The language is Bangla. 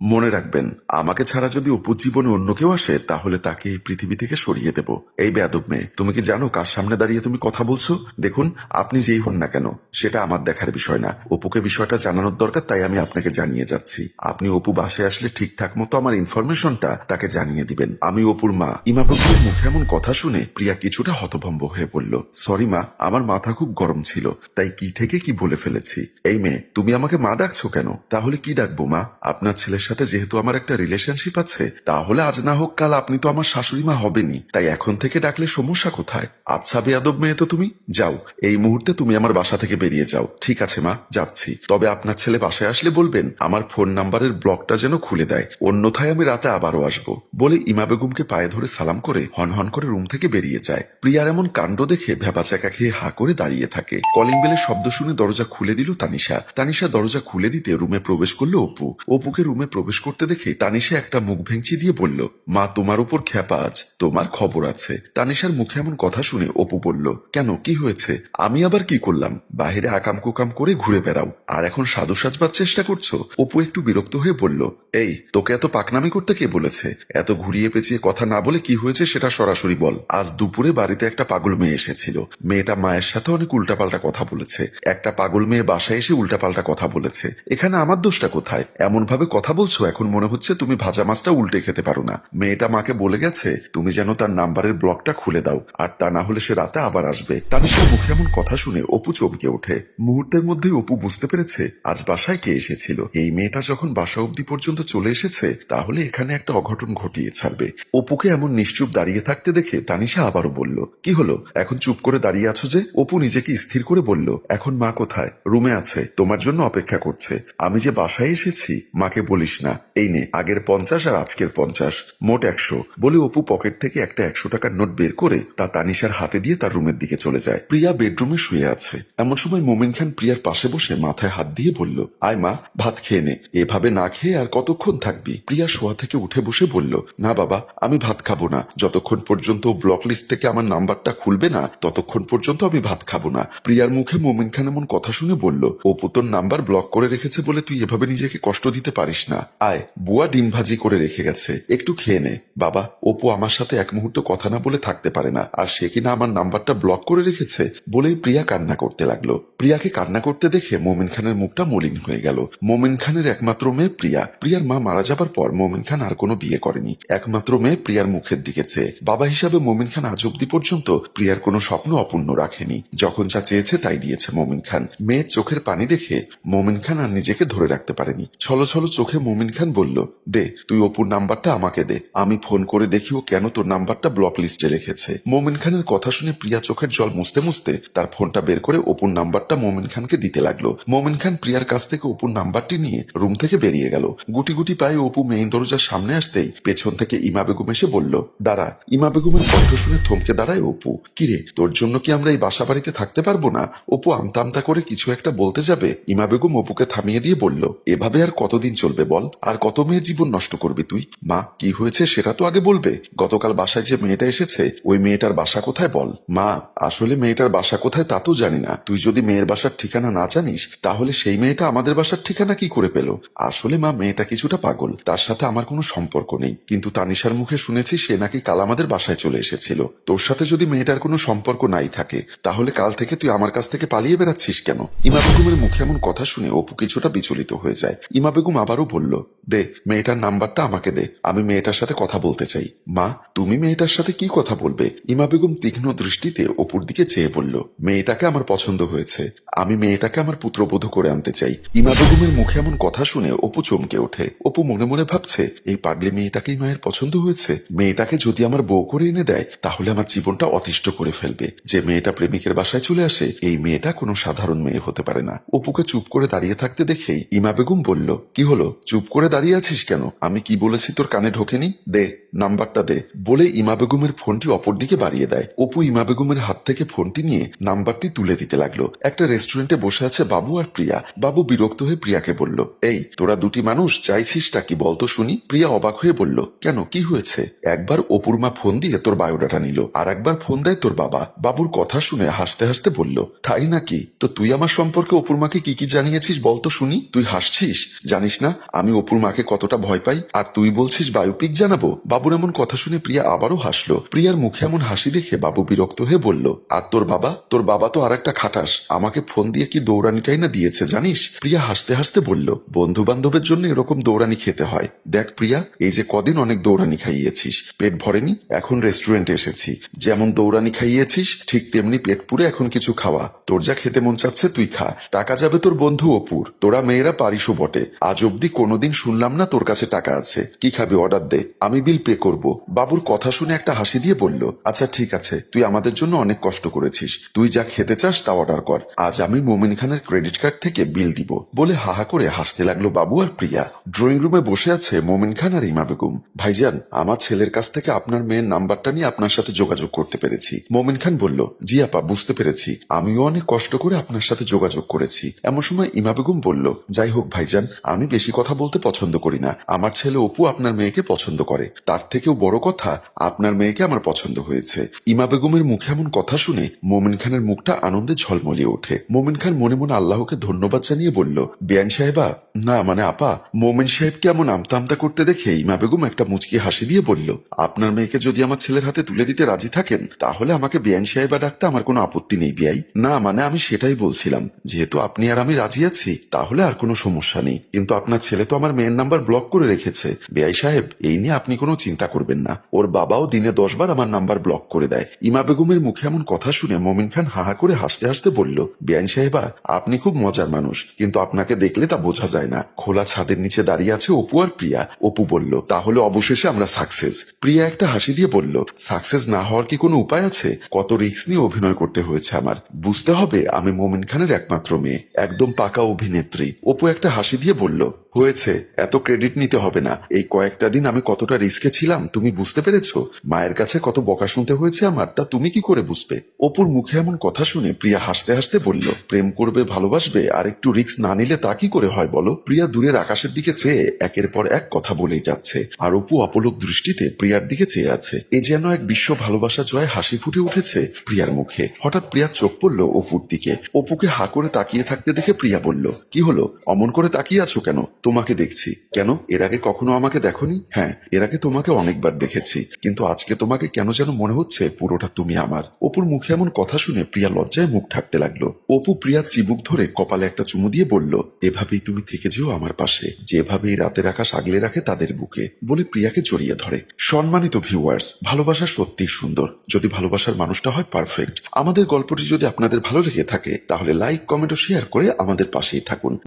মনে রাখবেন, আমাকে ছাড়া যদি অপুর জীবনে অন্য কেউ আসে, তাহলে তাকে এই পৃথিবী থেকে সরিয়ে দেব। এই বেয়াদব মেয়ে, তুমি কি জানো কার সামনে দাঁড়িয়ে তুমি কথা বলছো? দেখুন, আপনি যেই হন না কেন, সেটা আমার দেখার বিষয় না। অপুকে বিষয়টা জানানোর দরকার, তাই আমি আপনাকে জানিয়ে যাচ্ছি। আপনি অপু বাসে আসলে ঠিকঠাক মতো আমার ইনফরমেশনটা তাকে জানিয়ে দিবেন। আমি অপুর মা। ইমা বকুলের মুখে এমন কথা শুনে প্রিয়া কিছুটা হতভম্ব হয়ে পড়ল সরি মা, আমার মাথা খুব গরম ছিল, তাই কি থেকে কি বলে ফেলেছি? এই মেয়ে, তুমি আমাকে মা ডাকছো কেন? তাহলে কি ডাকবো মা? আপনার ছেলের সাথে যেহেতু আমার একটা রিলেশনশিপ আছে, তাহলে আজ না হোক কাল আপনি তো আমার শাশুড়ি মা হবেনি তাই এখন থেকে ডাকলে সমস্যা কোথায়? আচ্ছা বেয়াদব মেয়ে তো তুমি? যাও, এই মুহূর্তে তুমি আমার বাসা থেকে বেরিয়ে যাও। ঠিক আছে মা, যাচ্ছি। তবে আপনার ছেলে বাসায় আসলে বলবেন, আমার ফোন নাম্বারের ব্লকটা যেন খুলে দেয়। অন্যথায় আমি রাতে আবারও আসব। বলে ইমা বেগমকে পায়ে ধরে সালাম করে হন হন করে রুম থেকে বেরিয়ে যায়। প্রিয়ার এমন কাণ্ড দেখে ভেবাচাকা খেয়ে হা করে দাঁড়িয়ে থাকে। কলিং বেলের শব্দ শুনে দরজা খুলে দিল তানিশা। তানিশা দরজা খুলে দিতে রুমে প্রবেশ করল অপু। অপুকে রুমে প্রবেশ করতে দেখে তানিশা একটা মুখ ভেঙচি দিয়ে বলল, মা, তোমার উপর খ্যাপা আজ, তোমার খবর আছে। তানিশার মুখে এমন কথা শুনে অপু বলল, কেন, কি হয়েছে? আমি আবার কি করলাম? বাহিরে আকাম কুকাম করে ঘুরে বেড়াও, আর এখন সাধু সাজবার চেষ্টা করছ? অপু একটু বিরক্ত হয়ে বলল, এই, তোকে এত পাকনামি করতে কে বলেছে? এত ঘুরিয়ে পেঁচিয়ে কথা না বলে কি হয়েছে সেটা সরাসরি বল। আজ দুপুরে বাড়িতে একটা পাগল মেয়ে এসেছিল। মেয়েটা মায়ের সাথে অনেক উল্টাপাল্টা কথা বলেছে। একটা পাগল মেয়ে বাসায় এসে উল্টাপাল্টা কথা বলেছে। এখানে আমার দোষটা কোথায়? এমন ভাবে কথা বলছো, এখন মনে হচ্ছে তুমি ভাজা মাছটা উল্টে খেতে পারো না। মেয়েটা মাকে বলে গেছে, তুমি যেন তার নাম্বারের ব্লকটা খুলে দাও, আর তা না হলে সে রাতে আবার আসবে। তানিশার মুখে এমন কথা শুনে অপু চমকে ওঠে। মুহূর্তের মধ্যেই অপু বুঝতে পেরেছে, আজ বাসায় কে এসেছিল। এই মেয়েটা যখন বাসা অব্দি পর্যন্ত চলে এসেছে, তাহলে এখানে একটা অঘটন ঘটিয়ে ছাড়বে। অপুকে এমন নিশ্চুপ দাঁড়িয়ে থাকতে দেখে তানিশা আবারও বলল, কি হলো? এখন চুপ করে দাঁড়িয়ে আছো যে? অপু নিজেকে স্থির করে বলল, এখন মা কোথায়? রুমে আছে। তোমার জন্য অপেক্ষা করছে। আমি যে বাসায় এসেছি, মাকে বলিস না। এই নে, আগের পঞ্চাশ আর আজকের পঞ্চাশ, মোট একশো। বলে অপু পকেট থেকে একটা একশো টাকার নোট বের করে তা তানিশার হাতে দিয়ে তার রুমের দিকে চলে যায়। প্রিয়া বেডরুমে শুয়ে আছে। এমন সময় মোমিন খান প্রিয়ার পাশে বসে মাথায় হাত দিয়ে বলল, আয় মা, ভাত খেয়ে নে। এভাবে না খেয়ে আর কতক্ষণ থাকবি? প্রিয়া শোয়া থেকে উঠে বসে বলল, না বাবা, আমি ভাত খাব না। যতক্ষণ পর্যন্ত ব্লক লিস্ট থেকে আমার নাম্বারটা খুলবে না, ততক্ষণ পর্যন্ত আমি ভাত খাব না। প্রিয়ার মুখে মোমিন খান এমন কথা শুনে বলল, অপু তোর নাম্বার ব্লক করে রেখেছে বলে তুই এভাবে নিজেকে কষ্ট দিতে পারিস না। আয়, বুয়া ডিম ভাজি করে রেখে গেছে। একটু খেয়ে নে। বাবা, অপু আমার সাথে এক মুহূর্ত কথা না বলে থাকতে পারে না। আর সে কিনা আমার নাম্বারটা ব্লক করে রেখেছে বলেই প্রিয়া কান্না করতে লাগল। প্রিয়াকে কান্না করতে দেখে মোমিন খানের মুখটা মলিন হয়ে গেল। মোমিন খানের একমাত্র মেয়ে প্রিয়া। প্রিয়ার মা মারা যাবার পর মোমিন খান আর কোনো বিয়ে করেনি। একমাত্র মেয়ে প্রিয়ার মুখের দিকে চেয়ে। বাবা হিসাবে মোমিন খান আজ অব্দি পর্যন্ত প্রিয়ার কোনো স্বপ্ন অপূর্ণ রাখেনি। যখন যা চেয়েছে তাই দিয়েছে মোমিন খান। মেয়ের চোখের পানি দেখে মোমিন খান আর নিজেকে ধরে রাখতে পারেনি। ছলো ছলো চোখে মোমিন খান বলল, দে, তুই অপুর নাম্বারটা আমাকে দে। আমি ফোন করে দেখি ও কেন তোর নাম্বারটা ব্লক লিস্টে রেখেছে। মোমিন খানের কথা শুনে প্রিয়া চোখের জল মুছতে মুছতে তার ফোনটা বের করে অপুর নাম্বারটা মোমিন খানকে দিতে লাগল। মোমিন খান প্রিয়ার কাছ থেকে অপুর নাম্বারটি নিয়ে রুম থেকে বেরিয়ে গেল। গুটি গুটি পায়ে অপু মেইন দরজার সামনে আসতেই পেছন থেকে ইমা বেগম এসে বলল, দাঁড়া। ইমা বেগমের কণ্ঠ শুনে থমকে দাঁড়ায় অপু। কিরে তোর জন্য কি আমরা এই বাসা বাড়িতে থাকতে পারব না? অপু আমতা আমতা করে কিছু একটা বলতে যাবে। ইমা বেগম অপুকে থামিয়ে দিয়ে বলল, এভাবে আর কতদিন চলবে বল? আর কত মেয়ে জীবন নষ্ট করবি তুই? মা, কি হয়েছে সেটা তো আগে বলবে। গতকাল বাসায় যে মেয়েটা এসেছে, ওই মেয়েটার বাসা কোথায় বল? মা, আসলে মেয়েটার বাসা কোথায় তা তো জানি না। তুই যদি মেয়ের বাসার ঠিকানা না জানিস, তাহলে সেই মেয়েটা আমাদের বাসার ঠিকানা কি করে পেল? আসলে মা, মেয়েটা কিছুটা পাগল। তার সাথে আমার কোনো সম্পর্ক নেই। কিন্তু তানিশার মুখে শুনেছি সে নাকি কাল আমাদের বাসায় চলে এসেছিল। তোর সাথে যদি মেয়েটার কোনো সম্পর্ক নাই থাকে, তাহলে কাল থেকে তুই আমার কাছ থেকে পালিয়ে বেড়াচ্ছিস কেন? ইমা বেগমের মুখে এমন কথা শুনে অপু কিছুটা বিচলিত হয়ে যায়। ইমা বেগম আবারও বলল Chicago. দে, মেয়েটার নাম্বারটা আমাকে দে। আমি মেয়েটার সাথে কথা বলতে চাই। মা, তুমি মেয়েটার সাথে কি কথা বলবে? ইমা বেগম তীক্ষ্ণ দৃষ্টিতে অপুর দিকে চেয়ে বলল, মেয়েটাকে আমার পছন্দ হয়েছে। আমি মেয়েটাকে আমার পুত্রবধূ করে আনতে চাই। ইমা বেগমের মুখে এমন কথা শুনে অপু চমকে ওঠে। অপু মনে মনে ভাবছে, এই পাগলি মেয়েটাকেই মায়ের পছন্দ হয়েছে। মেয়েটাকে যদি আমার বউ করে এনে দেয়, তাহলে আমার জীবনটা অতিষ্ঠ করে ফেলবে। যে মেয়েটা প্রেমিকের বাসায় চলে আসে, এই মেয়েটা কোনো সাধারণ মেয়ে হতে পারে না। অপুকে চুপ করে দাঁড়িয়ে থাকতে দেখেই ইমা বেগম বলল, কি হলো? চুপ করে দাঁড়িয়ে আছিস কেন? আমি কি বলেছি তোর কানে ঢোকেনি? দে, নাম্বারটা দে। বলে ইমা বেগমের ফোনটি অপর দিকে বাড়িয়ে দেয়। অপু ইমা বেগমের হাত থেকে ফোনটি নিয়ে নাম্বারটি তুলে দিতে লাগল। একটা রেস্টুরেন্টে বসে আছে বাবু আর প্রিয়া। বাবু বিরক্ত হয়ে প্রিয়াকে বলল, এই, তোরা দুটি মানুষ, চাইছিসটা কি বলতো শুনি? প্রিয়া অবাক হয়ে বলল, কেন, কি হয়েছে? একবার অপুর মা ফোন দিয়ে তোর বায়োডাটা নিল, আর একবার ফোন দেয় তোর বাবা। বাবুর কথা শুনে হাসতে হাসতে বলল, তাই নাকি? তো তুই আমার সম্পর্কে অপুর মাকে কি কি জানিয়েছিস বলতো শুনি? তুই হাসছিস? জানিস না, আমি অপুর মাকে কতটা ভয় পাই, আর তুই বলছিস বায়োপিক জানাব? বাবুর এমন কথা শুনে প্রিয়া আবারও হাসলো। প্রিয়ার মুখে এমন হাসি দেখে বাবু বিরক্ত হয়ে বলল, আর তোর বাবা? তোর বাবা তো আর একটা খাটাস। আমাকে ফোন দিয়ে কি দৌড়ানিটাই না দিয়েছে, জানিস? প্রিয়া হাসতে হাসতে বলল বন্ধু বান্ধবের জন্য এরকম দৌড়ানি খেতে হয়। দেখ প্রিয়া, এই যে কদিন অনেক দৌড়ানি খাইয়েছিস, পেট ভরেনি? এখন রেস্টুরেন্টে এসেছি। যেমন দৌড়ানি খাইয়েছিস, ঠিক তেমনি পেট পুরে এখন কিছু খাওয়া। তোর যা খেতে মন চাচ্ছে তুই খা। টাকা যাবে তোর বন্ধু অপুর। তোরা মেয়েরা পারিসও বটে। আজ অব্দি কোনোদিন শুনলাম না তোর কাছে টাকা আছে। কি খাবি অর্ডার দে। আমি বিল পে করব। বাবুর কথা শুনে একটা হাসি দিয়ে বলল আচ্ছা ঠিক আছে। তুই আমাদের জন্য অনেক কষ্ট করেছিস। তুই যা খেতে চাস তা অর্ডার কর। আজ আমি মোমিন খানের ক্রেডিট কার্ড থেকে বিল দিব। বলে হাহা করে হাসতে লাগল বাবু আর প্রিয়া। ড্রয়িং রুমে বসে আছে মোমিন খান আর ইমা বেগম। ভাইজান, আমার ছেলের কাছ থেকে আপনার মেয়ের নাম্বারটা নিয়ে আপনার সাথে যোগাযোগ করতে পেরেছি। মোমিন খান বলল, জি আপা, বুঝতে পেরেছি। আমিও অনেক কষ্ট করে আপনার সাথে যোগাযোগ করেছি। এমন সময় ইমা বেগম বলল, যাই হোক ভাইজান, আমি বেশি কথা বলতে পছন্দ করি না। আমার ছেলে অপু আপনার মেয়েকে পছন্দ করে। তার থেকেও বড় কথা, আপনার মেয়েকে আমার পছন্দ হয়েছে। ইমা বেগমের মুখে এমন কথা শুনে মোমিন খানের মুখটা আনন্দে ঝলমলিয়ে ওঠে। মোমিন খান মনে মনে আল্লাহকে ধন্যবাদ জানিয়ে বলল বিয়ান সাহেবা, না মানে আপা, মোমিন সাহেবকে এমন আমতা আমতা করতে দেখে ইমা বেগম একটা মুচকি হাসি দিয়ে বলল, আপনার মেয়েকে যদি আমার ছেলের হাতে তুলে দিতে রাজি থাকেন, তাহলে আমাকে বিয়ান সাহেবা ডাকতে আমার কোনো আপত্তি নেই বিয়াই না মানে আমি সেটাই বলছিলাম। যেহেতু আপনি আর আমি রাজি আছি, তাহলে আর কোনো সমস্যা নেই। কিন্তু আপনার ছেলে তো আমার মেয়ের নাম্বার ব্লক করে রেখেছে। বেআই সাহেব, এই নিয়ে আপনি কোনো চিন্তা করবেন না। ওর বাবাও দিনে দশবার আমার নাম্বার ব্লক করে দেয়। ইমা বেগমের মুখে এমন কথা শুনে মমিন খান হাহা করে হাসতে হাসতে বলল, বেআইন সাহেবা, আপনি খুব মজার মানুষ, কিন্তু আপনাকে দেখলে তা বোঝা যায় না। খোলা ছাদের নিচে দাঁড়িয়ে আছে অপু আর প্রিয়া। অপু বলল, তাহলে অবশেষে আমরা সাকসেস। প্রিয়া একটা হাসি দিয়ে বলল, সাকসেস না হওয়ার কি কোনো উপায় আছে? কত রিস্ক নিয়ে অভিনয় করতে হয়েছে আমার। বুঝতে হবে, আমি মোমিন খানের একমাত্র মেয়ে, একদম পাকা অভিনেত্রী। অপু একটা হাসি দিয়ে বলল হয়েছে, এত ক্রেডিট নিতে হবে না। এই কয়েকটা দিন আমি কতটা রিস্কে ছিলাম, তুমি বুঝতে পেরেছ? মায়ের কাছে কত বকা শুনতে হয়েছে আমার, তা তুমি কি করে বুঝবে? অপুর মুখে এমন কথা শুনে প্রিয়া হাসতে হাসতে বলল, প্রেম করবে, ভালোবাসবে, আর একটু রিস্ক না নিলে তা কি করে হয় বলো? প্রিয়া দূরের আকাশের দিকে চেয়ে একের পর এক কথা বলেই যাচ্ছে, আর অপু অপলক দৃষ্টিতে প্রিয়ার দিকে চেয়ে আছে। এ যেন এক বিশ্ব ভালোবাসা জয় হাসি ফুটে উঠেছে প্রিয়ার মুখে। হঠাৎ প্রিয়ার চোখ পড়ল অপুর দিকে। অপুকে হা করে তাকিয়ে থাকতে দেখে প্রিয়া বলল, কি হলো? অমন করে তাকিয়ে আছো কেন? তোমাকে দেখছি। কেন? এর আগে কখনো আমাকে দেখনি? হ্যাঁ এর আগে তোমাকে অনেকবার দেখেছি। কিন্তু আজকে তোমাকে কেন যেন মনে হচ্ছে পুরোটা তুমি আমার? অপুর মুখে এমন কথা শুনে প্রিয়া লজ্জায় মুখ ঢাকতে লাগল। অপু প্রিয়ার চিবুক ধরে কপালে একটা চুমু দিয়ে বলল, এভাবেই তুমি থেকে যেও আমার পাশে। যেভাবেই রাতের আকাশ আগলে রাখে তাদের বুকে। বলে প্রিয়াকে জড়িয়ে ধরে। সম্মানিত ভিউয়ার্স ভালোবাসা সত্যিই সুন্দর। যদি ভালোবাসার মানুষটা হয় পারফেক্ট আমাদের গল্পটি যদি আপনাদের ভালো লেগে থাকে, তাহলে লাইক কমেন্ট ও শেয়ার করে আমাদের পাশেই থাকুন।